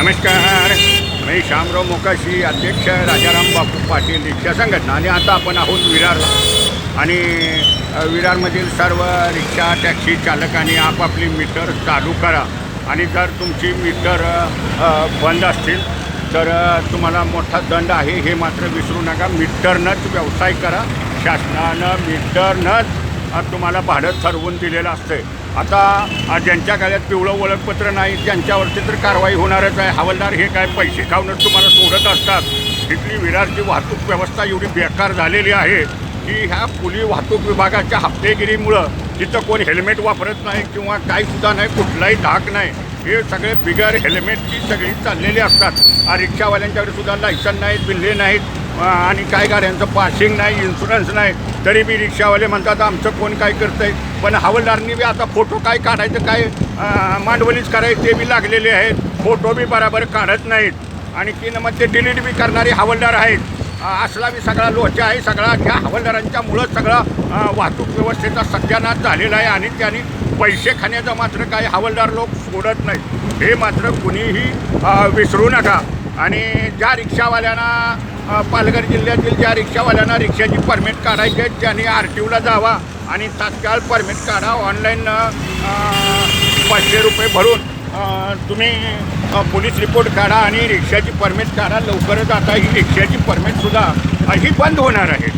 नमस्कार. मी शामराव मोकाशी अध्यक्ष राजाराम बापू पाटील रिक्षा संघटना. आणि आता आपण आहोत विरारला आणि विरारमधील सर्व रिक्षा टॅक्सी चालकांनी आपापली मीटर चालू करा. आणि जर तुमची मीटर बंद असतील तर तुम्हाला मोठा दंड आहे. हे मात्र विसरू नका. मीटरनंच व्यवसाय करा. शासनानं मीटरनंच तुम्हाला भाडं ठरवून दिलेलं असतं आता ज्यांच्या गाड्यात पिवळं ओळखपत्र नाही त्यांच्यावरती तर कारवाई होणारच आहे. हवालदार हे काय पैसे खाऊनच तुम्हाला सोडत असतात? इथली विरारची वाहतूक व्यवस्था एवढी बेकार झालेली आहे की ह्या पोलीस वाहतूक विभागाच्या हप्तेगिरीमुळं तिथं कोण हेल्मेट वापरत नाही किंवा काहीसुद्धा नाही कुठलाही धाक नाही. हे सगळे बिगर हेल्मेटची सगळी चाललेली असतात. रिक्षावाल्यांच्याकडे सुद्धा लायसन नाहीत बिल्ले नाहीत. आणि काय गाड्यांचं पासिंग नाही इन्शुरन्स नाही. तरी बी रिक्षावाले म्हणतात आमचं कोण काय करतंय? पण हवालदारनी बी आता फोटो काय काढायचं काय मांडवलीच करायचं ते बी लागलेले आहेत. फोटो बी बराबर काढत नाहीत. आणि की मग ते डिलीट बी करणारे हवालदार आहेत. असला बी सगळा लोचा आहे सगळा त्या हवालदारांच्यामुळं सगळा वाहतूक व्यवस्थेचा सत्यानाश झालेला आहे आणि त्यांनी पैसे खाण्याचं मात्र काही हवालदार लोक सोडत नाहीत. हे मात्र कुणीही विसरू नका. आणि ज्या रिक्षावाल्यांना पालघर जिल्ह्यातील ज्या रिक्षावाल्यांना रिक्षाची परमिट काढायची आहेत त्यांनी आर टी ओला जावा आणि तात्काळ परमिट काढा. ऑनलाईन पाचशे रुपये भरून तुम्ही पोलीस रिपोर्ट काढा आणि रिक्षाची परमिट काढा. लवकरच आता ही रिक्षाची परमिटसुद्धा अ, ही बंद होणार आहे.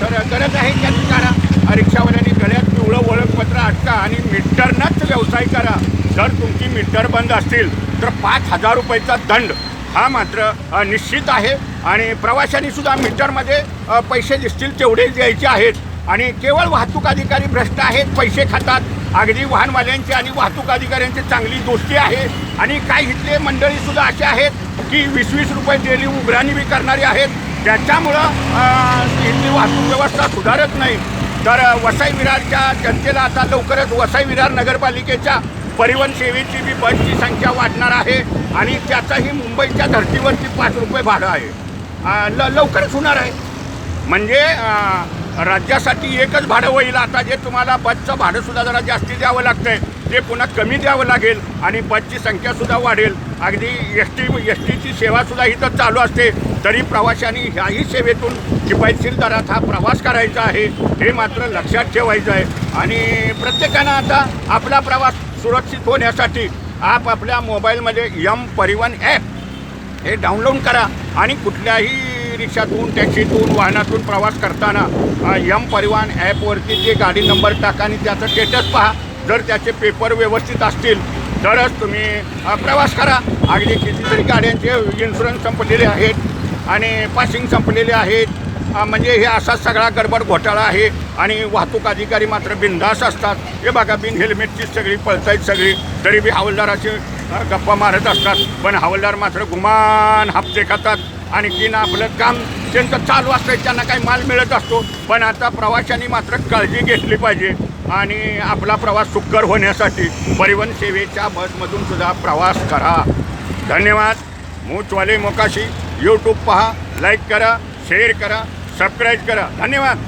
तर गरज आहे त्याची काढा. रिक्षावाल्यांनी गळ्यात पिवळं ओळखपत्र अटका आणि मीटरनंच व्यवसाय करा. जर तुमची मीटर बंद असतील तर पाच हजार रुपयाचा दंड. हा मात्र निश्चित आहे. आणि प्रवाशांनी सुद्धा मीटरमध्ये पैसे दिसतील तेवढेच द्यायचे आहेत. आणि केवळ वाहतूक अधिकारी भ्रष्ट आहेत पैसे खातात. अगदी वाहनवाल्यांची आणि वाहतूक अधिकाऱ्यांची चांगली दोस्ती आहे. आणि काही इथले मंडळी सुद्धा असे आहेत की वीस वीस रुपये डेली उघराणी बी करणारी आहेत. त्याच्यामुळं इथली वाहतूक व्यवस्था सुधारत नाही. तर वसाई वसई विरारच्या जनतेला आता लवकरच वसई विरार नगरपालिकेच्या परिवहन सेवेची बी बसची संख्या वाढणार आहे. आणि त्याचाही मुंबईच्या धर्तीवरती पाच रुपये भाडं आहे. ल लवकरच होणार आहे. म्हणजे राज्यासाठी एकच भाडं होईल. आता जे तुम्हाला बसचं भाडंसुद्धा जरा जास्ती द्यावं लागतं आहे ते पुन्हा कमी द्यावं लागेल आणि बसची संख्यासुद्धा वाढेल. अगदी एस टी एस टीची सेवासुद्धा इथं चालू असते. तरी प्रवाशांनी ह्याही सेवेतून किफायतशीर दरात हा प्रवास करायचा आहे हे मात्र लक्षात ठेवायचं आहे. आणि प्रत्येकानं आता आपला प्रवास सुरक्षित होण्यासाठी आप आपल्या मोबाईलमध्ये यम परिवहन ॲप हे डाउनलोड करा आणि कुठल्याही रिक्षातून टॅक्सीतून वाहनातून प्रवास करताना यम परिवहन ॲपवरती जे गाडी नंबर टाका आणि त्याचं स्टेटस पहा. जर त्याचे पेपर व्यवस्थित असतील तरच तुम्ही प्रवास करा. अगदी कितीतरी गाड्यांचे इन्शुरन्स संपलेले आहेत आणि पासिंग संपलेले आहेत. म्हणजे हे असा सगळा गडबड घोटाळा आहे आणि वाहतूक अधिकारी मात्र बिनधास असतात. हे बघा बिन हेल्मेटची सगळी पळतायत सगळी. तरी बी हवालदाराचे गप्पा मारत असतात. पण हवालदार मात्र गुमान हप्ते खातात. आणि आपलं काम त्यांचं चालू असतं त्यांना काही माल मिळत असतो. पण आता प्रवाशांनी मात्र काळजी घेतली पाहिजे. आणि आपला प्रवास सुकर होण्यासाठी परिवहन सेवेच्या बसमधून सुद्धा प्रवास करा. धन्यवाद. मूचवाले मोकाशी. यूट्यूब पहा लाईक करा शेअर करा सबस्क्राईब करा. धन्यवाद.